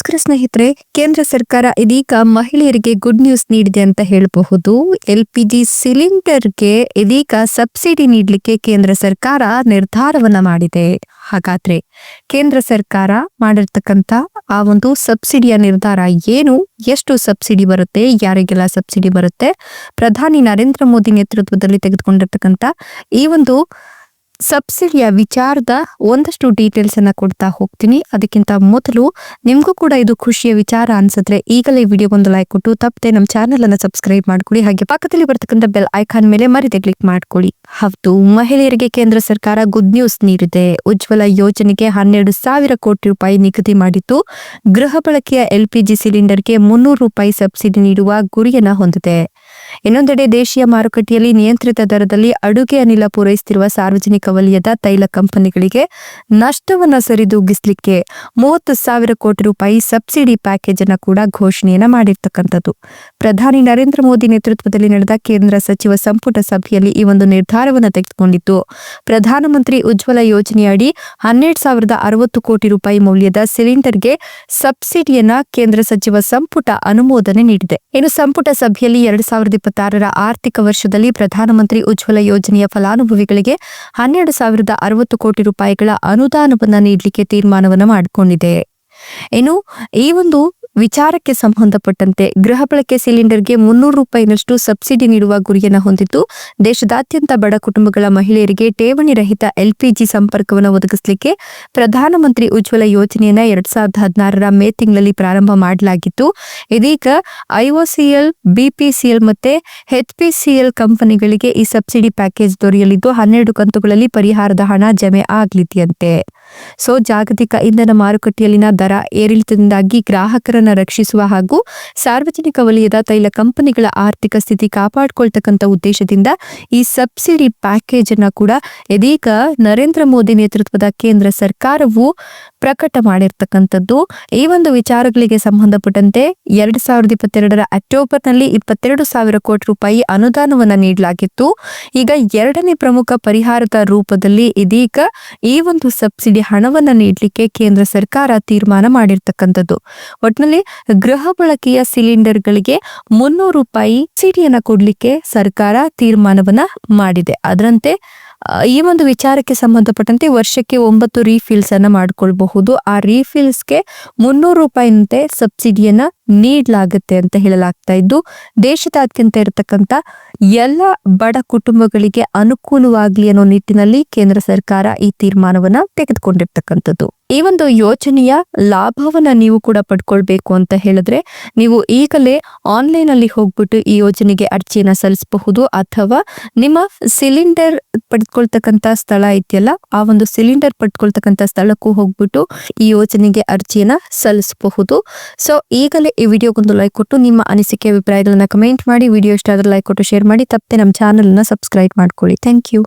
ನಮಸ್ಕಾರ ಸ್ನೇಹಿತರೆ, ಕೇಂದ್ರ ಸರ್ಕಾರ ಇದೀಗ ಮಹಿಳೆಯರಿಗೆ ಗುಡ್ ನ್ಯೂಸ್ ನೀಡಿದೆ ಅಂತ ಹೇಳಬಹುದು. ಎಲ್ ಪಿ ಜಿ ಸಿಲಿಂಡರ್ಗೆ ಇದೀಗ ಸಬ್ಸಿಡಿ ನೀಡಲಿಕ್ಕೆ ಕೇಂದ್ರ ಸರ್ಕಾರ ನಿರ್ಧಾರವನ್ನ ಮಾಡಿದೆ. ಹಾಗಾದ್ರೆ ಕೇಂದ್ರ ಸರ್ಕಾರ ಮಾಡಿರ್ತಕ್ಕಂಥ ಆ ಒಂದು ಸಬ್ಸಿಡಿಯ ನಿರ್ಧಾರ ಏನು? ಎಷ್ಟು ಸಬ್ಸಿಡಿ ಬರುತ್ತೆ? ಯಾರಿಗೆಲ್ಲ ಸಬ್ಸಿಡಿ ಬರುತ್ತೆ? ಪ್ರಧಾನಿ ನರೇಂದ್ರ ಮೋದಿ ನೇತೃತ್ವದಲ್ಲಿ ತೆಗೆದುಕೊಂಡಿರ್ತಕ್ಕಂಥ ಈ ಒಂದು ಸಬ್ಸಿಡಿಯ ವಿಚಾರದ ಒಂದಷ್ಟು ಡೀಟೇಲ್ಸ್ ಅನ್ನ ಕೊಡ್ತಾ ಹೋಗ್ತೀನಿ. ಅದಕ್ಕಿಂತ ಮೊದಲು ನಿಮಗೂ ಕೂಡ ಇದು ಖುಷಿಯ ವಿಚಾರ ಅನ್ಸಿದ್ರೆ ಈಗಲೇ ವಿಡಿಯೋ ಒಂದು ಲೈಕ್ ಕೊಟ್ಟು ತಪ್ಪದೆ ನಮ್ಮ ಚಾನೆಲ್ ಅನ್ನ ಸಬ್ಸ್ಕ್ರೈಬ್ ಮಾಡ್ಕೊಳ್ಳಿ. ಹಾಗೆ ಪಕ್ಕದಲ್ಲಿ ಬರ್ತಕ್ಕಂಥ ಬೆಲ್ ಐಕಾನ್ ಮೇಲೆ ಮರಿದೆ ಕ್ಲಿಕ್ ಮಾಡ್ಕೊಳ್ಳಿ. ಹೌದು, ಮಹಿಳೆಯರಿಗೆ ಕೇಂದ್ರ ಸರ್ಕಾರ ಗುಡ್ ನ್ಯೂಸ್ ನೀಡಿದೆ. ಉಜ್ವಲ ಯೋಜನೆಗೆ ಹನ್ನೆರಡು ಸಾವಿರ ಕೋಟಿ ರೂಪಾಯಿ ನಿಗದಿ ಮಾಡಿದ್ದು, ಗೃಹ ಬಳಕೆಯ ಎಲ್ಪಿಜಿ ಸಿಲಿಂಡರ್ಗೆ ಮುನ್ನೂರು ರೂಪಾಯಿ ಸಬ್ಸಿಡಿ ನೀಡುವ ಗುರಿಯನ್ನ ಹೊಂದಿದೆ. ಇನ್ನೊಂದೆಡೆ ದೇಶೀಯ ಮಾರುಕಟ್ಟೆಯಲ್ಲಿ ನಿಯಂತ್ರಿತ ದರದಲ್ಲಿ ಅಡುಗೆ ಅನಿಲ ಪೂರೈಸುತ್ತಿರುವ ಸಾರ್ವಜನಿಕ ವಲಯದ ತೈಲ ಕಂಪನಿಗಳಿಗೆ ನಷ್ಟವನ್ನು ಸರಿದೂಗಿಸಲಿಕ್ಕೆ ಮೂವತ್ತು ಸಾವಿರ ಕೋಟಿ ರೂಪಾಯಿ ಸಬ್ಸಿಡಿ ಪ್ಯಾಕೇಜ್ ಅನ್ನು ಕೂಡ ಘೋಷಣೆಯನ್ನ ಮಾಡಿರ್ತಕ್ಕಂಥದ್ದು. ಪ್ರಧಾನಿ ನರೇಂದ್ರ ಮೋದಿ ನೇತೃತ್ವದಲ್ಲಿ ನಡೆದ ಕೇಂದ್ರ ಸಚಿವ ಸಂಪುಟ ಸಭೆಯಲ್ಲಿ ಈ ಒಂದು ನಿರ್ಧಾರವನ್ನು ತೆಗೆದುಕೊಂಡಿತ್ತು ಪ್ರಧಾನಮಂತ್ರಿ ಉಜ್ವಲ ಯೋಜನೆಯಡಿ ಹನ್ನೆರಡು ಸಾವಿರದ ಅರವತ್ತು ಕೋಟಿ ರೂಪಾಯಿ ಮೌಲ್ಯದ ಸಿಲಿಂಡರ್ಗೆ ಸಬ್ಸಿಡಿಯನ್ನ ಕೇಂದ್ರ ಸಚಿವ ಸಂಪುಟ ಅನುಮೋದನೆ ನೀಡಿದೆ. ಇನ್ನು ಸಂಪುಟ ಸಭೆಯಲ್ಲಿ ಎರಡ್ ಸಾವಿರದ ಇಪ್ಪತ್ತಾರರ ಆರ್ಥಿಕ ವರ್ಷದಲ್ಲಿ ಪ್ರಧಾನಮಂತ್ರಿ ಉಜ್ವಲ ಯೋಜನೆಯ ಫಲಾನುಭವಿಗಳಿಗೆ ಹನ್ನೆರಡು ಸಾವಿರದ ಅರವತ್ತು ಕೋಟಿ ರೂಪಾಯಿಗಳ ಅನುದಾನವನ್ನು ನೀಡಲಿಕ್ಕೆ ತೀರ್ಮಾನವನ್ನು ಮಾಡಿಕೊಂಡಿದೆ. ಇನ್ನು ಈ ಒಂದು ವಿಚಾರಕ್ಕೆ ಸಂಬಂಧಪಟ್ಟಂತೆ ಗೃಹ ಬಳಕೆ ಸಿಲಿಂಡರ್ಗೆ ಮುನ್ನೂರು ರೂಪಾಯಿನಷ್ಟು ಸಬ್ಸಿಡಿ ನೀಡುವ ಗುರಿಯನ್ನು ಹೊಂದಿದ್ದು, ದೇಶದಾದ್ಯಂತ ಬಡ ಕುಟುಂಬಗಳ ಮಹಿಳೆಯರಿಗೆ ಠೇವಣಿ ರಹಿತ ಎಲ್ಪಿಜಿ ಸಂಪರ್ಕವನ್ನು ಒದಗಿಸಲಿಕ್ಕೆ ಪ್ರಧಾನಮಂತ್ರಿ ಉಜ್ವಲ ಯೋಜನೆಯನ್ನ ಎರಡ್ ಸಾವಿರದ ಹದಿನಾರರ ಮೇ ತಿಂಗಳಲ್ಲಿ ಪ್ರಾರಂಭ ಮಾಡಲಾಗಿತ್ತು. ಇದೀಗ ಐಒಸಿಎಲ್, ಬಿಪಿಸಿಎಲ್ ಮತ್ತೆ ಎಚ್ಪಿಸಿಎಲ್ ಕಂಪನಿಗಳಿಗೆ ಈ ಸಬ್ಸಿಡಿ ಪ್ಯಾಕೇಜ್ ದೊರೆಯಲಿದ್ದು, ಹನ್ನೆರಡು ಕಂತುಗಳಲ್ಲಿ ಪರಿಹಾರದ ಹಣ ಜಮೆ ಆಗ್ಲಿದೆಯಂತೆ. ಸೊ ಜಾಗತಿಕ ಇಂಧನ ಮಾರುಕಟ್ಟೆಯಲ್ಲಿನ ದರ ಏರಿಳಿತದಿಂದಾಗಿ ಗ್ರಾಹಕರನ್ನ ರಕ್ಷಿಸುವ ಹಾಗೂ ಸಾರ್ವಜನಿಕ ವಲಯದ ತೈಲ ಕಂಪನಿಗಳ ಆರ್ಥಿಕ ಸ್ಥಿತಿ ಕಾಪಾಡಿಕೊಳ್ತಕ್ಕಂಥ ಉದ್ದೇಶದಿಂದ ಈ ಸಬ್ಸಿಡಿ ಪ್ಯಾಕೇಜ್ ಕೂಡ ಇದೀಗ ನರೇಂದ್ರ ಮೋದಿ ನೇತೃತ್ವದ ಕೇಂದ್ರ ಸರ್ಕಾರವು ಪ್ರಕಟ ಮಾಡಿರ್ತಕ್ಕಂಥದ್ದು. ಈ ಒಂದು ವಿಚಾರಗಳಿಗೆ ಸಂಬಂಧಪಟ್ಟಂತೆ ಎರಡ್ ಸಾವಿರದ ಇಪ್ಪತ್ತೆರಡರ ಅಕ್ಟೋಬರ್ನಲ್ಲಿ ಇಪ್ಪತ್ತೆರಡು ಸಾವಿರ ಕೋಟಿ ರೂಪಾಯಿ ಅನುದಾನವನ್ನ ನೀಡಲಾಗಿತ್ತು. ಈಗ ಎರಡನೇ ಪ್ರಮುಖ ಪರಿಹಾರದ ರೂಪದಲ್ಲಿ ಇದೀಗ ಈ ಒಂದು ಸಬ್ಸಿಡಿ ಹಣವನ್ನ ನೀಡಲಿಕ್ಕೆ ಕೇಂದ್ರ ಸರ್ಕಾರ ತೀರ್ಮಾನ ಮಾಡಿರ್ತಕ್ಕಂಥದ್ದು. ಒಟ್ನಲ್ಲಿ ಗೃಹ ಬಳಕೆಯ ಸಿಲಿಂಡರ್ಗಳಿಗೆ ಮುನ್ನೂರು ರೂಪಾಯಿ ಸಬ್ಸಿಡಿಯನ್ನ ಕೊಡ್ಲಿಕ್ಕೆ ಸರ್ಕಾರ ತೀರ್ಮಾನವನ್ನ ಮಾಡಿದೆ. ಅದರಂತೆ ಈ ಒಂದು ವಿಚಾರಕ್ಕೆ ಸಂಬಂಧಪಟ್ಟಂತೆ ವರ್ಷಕ್ಕೆ ಒಂಬತ್ತು ರೀಫಿಲ್ಸ್ ಅನ್ನ ಮಾಡ್ಕೊಳ್ಬಹುದು. ಆ ರೀಫಿಲ್ಸ್ಗೆ ಮುನ್ನೂರು ರೂಪಾಯಿನಂತೆ ಸಬ್ಸಿಡಿಯನ್ನ ನೀಡಲಾಗುತ್ತೆ ಅಂತ ಹೇಳಲಾಗ್ತಾ ಇದ್ದು, ದೇಶದಾದ್ಯಂತ ಇರತಕ್ಕಂತ ಎಲ್ಲ ಬಡ ಕುಟುಂಬಗಳಿಗೆ ಅನುಕೂಲವಾಗ್ಲಿ ಅನ್ನೋ ನಿಟ್ಟಿನಲ್ಲಿ ಕೇಂದ್ರ ಸರ್ಕಾರ ಈ ತೀರ್ಮಾನವನ್ನ ತೆಗೆದುಕೊಂಡಿರ್ತಕ್ಕಂಥದ್ದು. ಈ ಒಂದು ಯೋಜನೆಯ ಲಾಭವನ್ನ ನೀವು ಕೂಡ ಪಡ್ಕೊಳ್ಬೇಕು ಅಂತ ಹೇಳಿದ್ರೆ, ನೀವು ಈಗಲೇ ಆನ್ಲೈನ್ ಅಲ್ಲಿ ಹೋಗ್ಬಿಟ್ಟು ಈ ಯೋಜನೆಗೆ ಅರ್ಜಿಯನ್ನ ಸಲ್ಲಿಸಬಹುದು ಅಥವಾ ನಿಮ್ಮ ಸಿಲಿಂಡರ್ ಪಡ್ಕೊಳ್ತಕ್ಕಂತ ಸ್ಥಳ ಇದೆಯಲ್ಲ ಆ ಒಂದು ಸಿಲಿಂಡರ್ ಪಡ್ಕೊಳ್ತಕ್ಕಂತ ಸ್ಥಳಕ್ಕೂ ಹೋಗ್ಬಿಟ್ಟು ಈ ಯೋಜನೆಗೆ ಅರ್ಜಿಯನ್ನ ಸಲ್ಲಿಸಬಹುದು. ಸೊ, ಈಗಲೇ ಈ ವಿಡಿಯೋಗೊಂದು ಲೈಕ್ ಕೊಟ್ಟು ನಿಮ್ಮ ಅನಿಸಿಕೆ, ಅಭಿಪ್ರಾಯಗಳನ್ನ ಕಮೆಂಟ್ ಮಾಡಿ. ವಿಡಿಯೋ ಇಷ್ಟ ಆದರೆ ಲೈಕ್ ಕೊಟ್ಟು ಶೇರ್ ಮಾಡಿ. ತಪ್ಪದೆ ನಮ್ಮ ಚಾನಲ್ನ ಸಬ್ಸ್ಕ್ರೈಬ್ ಮಾಡ್ಕೊಳ್ಳಿ. Thank you